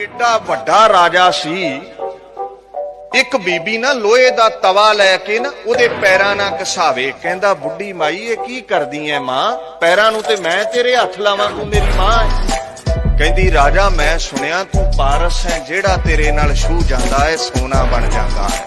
ਏਡਾ ਵੱਡਾ ਰਾਜਾ ਸੀ। ਇੱਕ ਬੀਬੀ ਨਾ ਲੋਹੇ ਦਾ ਤਵਾ ਲੈ ਕੇ ਨਾ ਉਹਦੇ ਪੈਰਾਂ ਨਾਲ ਘਸਾਵੇ ਕਹਿੰਦਾ, ਬੁੱਢੀ ਮਾਈ, ਇਹ ਕੀ ਕਰਦੀ ਐ ਮਾਂ? ਪੈਰਾਂ ਨੂੰ ਤੇ ਮੈਂ ਤੇਰੇ ਹੱਥ ਲਾਵਾਂ, ਤੂੰ ਮੇਰੀ ਮਾਂ ਐ। ਕਹਿੰਦੀ, ਰਾਜਾ, ਮੈਂ ਸੁਣਿਆ ਤੂੰ ਪਾਰਸ ਹੈ ਜਿਹੜਾ ਤੇਰੇ ਨਾਲ ਛੂ ਜਾਂਦਾ ਹੈ ਸੋਨਾ ਬਣ ਜਾਂਦਾ ਹੈ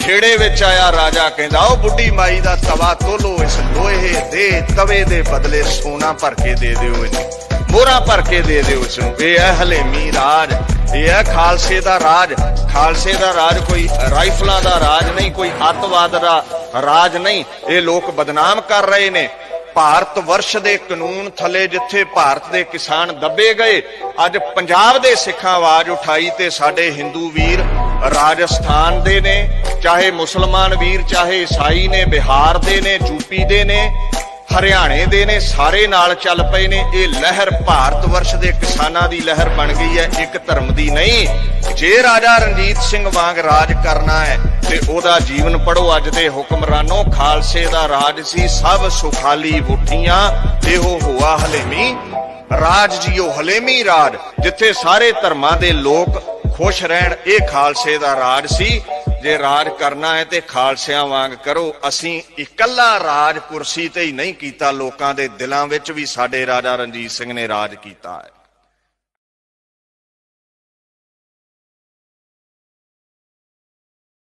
ਖੇੜੇ ਵਿੱਚ ਆਇਆ ਰਾਜਾ, ਕਹਿੰਦਾ, ਉਹ ਬੁੱਢੀ ਮਾਈ ਦਾ ਤਵਾ ਤੋਲੋ, ਇਸ ਲੋਹੇ ਦੇ ਤਵੇ ਦੇ ਬਦਲੇ ਸੋਨਾ ਭਰ ਕੇ ਦੇ ਦਿਓ ਇਹਨੂੰ। ਮੋਹਰਾਂ ਭਰ ਕੇ ਦੇ ਦਿਓ ਇਸ ਨੂੰ ਇਹ ਹੈ ਹਲੇਮੀ ਰਾਜ, ਇਹ ਹੈ ਖਾਲਸੇ ਦਾ ਰਾਜ। ਖਾਲਸੇ ਦਾ ਰਾਜ ਕੋਈ ਰਾਈਫਲਾਂ ਦਾ ਰਾਜ ਨਹੀਂ, ਕੋਈ ਅੱਤਵਾਦ ਦਾ ਰਾਜ ਨਹੀਂ। ਇਹ ਲੋਕ ਬਦਨਾਮ ਕਰ ਰਹੇ ਨੇ। ਭਾਰਤ ਵਰਸ਼ ਦੇ ਕਾਨੂੰਨ ਥੱਲੇ ਜਿੱਥੇ ਭਾਰਤ ਦੇ ਕਿਸਾਨ ਦੱਬੇ ਗਏ, ਅੱਜ ਪੰਜਾਬ ਦੇ ਸਿੱਖਾਂ ਆਵਾਜ਼ ਉਠਾਈ ਤੇ ਸਾਡੇ ਹਿੰਦੂ ਵੀਰ ਰਾਜਸਥਾਨ ਦੇ ਨੇ, ਚਾਹੇ ਮੁਸਲਮਾਨ ਵੀਰ, ਚਾਹੇ ਈਸਾਈ ਨੇ, ਬਿਹਾਰ ਦੇ ਨੇ ਯੂਪੀ ਦੇ ਨੇ। ਹਰਿਆਣੇ ਦੇ ਨੇ, ਸਾਰੇ ਨਾਲ ਚੱਲ ਪਏ ਨੇ। ਇਹ ਲਹਿਰ ਭਾਰਤ ਵਰਸ਼ ਦੇ ਕਿਸਾਨਾਂ ਦੀ ਲਹਿਰ ਬਣ ਗਈ ਹੈ, ਇੱਕ ਧਰਮ ਦੀ ਨਹੀਂ। ਜੇ ਰਾਜਾ ਰਣਜੀਤ ਸਿੰਘ ਵਾਂਗ ਰਾਜ ਕਰਨਾ ਹੈ, ਤੇ ਉਹਦਾ ਜੀਵਨ ਪੜੋ ਅੱਜ ਦੇ ਹੁਕਮਰਾਨੋ। ਖਾਲਸੇ ਦਾ ਰਾਜ ਸੀ, ਸਭ ਸੁਖਾਲੀ ਬੁੱਠੀਆਂ ਇਹੋ ਹੋਆ ਹਲੇਮੀ। ਰਾਜ ਜੀਓ ਹਲੇਮੀ ਰਾਜ, ਜਿੱਥੇ ਸਾਰੇ ਧਰਮਾਂ ਦੇ ਲੋਕ ਖੁਸ਼ ਰਹਿਣ, ਇਹ ਖਾਲਸੇ ਦਾ ਰਾਜ ਸੀ। ਜੇ ਰਾਜ ਕਰਨਾ ਹੈ ਤੇ ਖਾਲਸਿਆਂ ਵਾਂਗ ਕਰੋ। ਅਸੀਂ ਇਕੱਲਾ ਰਾਜ ਕੁਰਸੀ ਤੇ ਹੀ ਨਹੀਂ ਕੀਤਾ। ਲੋਕਾਂ ਦੇ ਦਿਲਾਂ ਵਿੱਚ ਵੀ ਸਾਡੇ ਰਾਜਾ ਰਣਜੀਤ ਸਿੰਘ ਨੇ ਰਾਜ ਕੀਤਾ ਹੈ।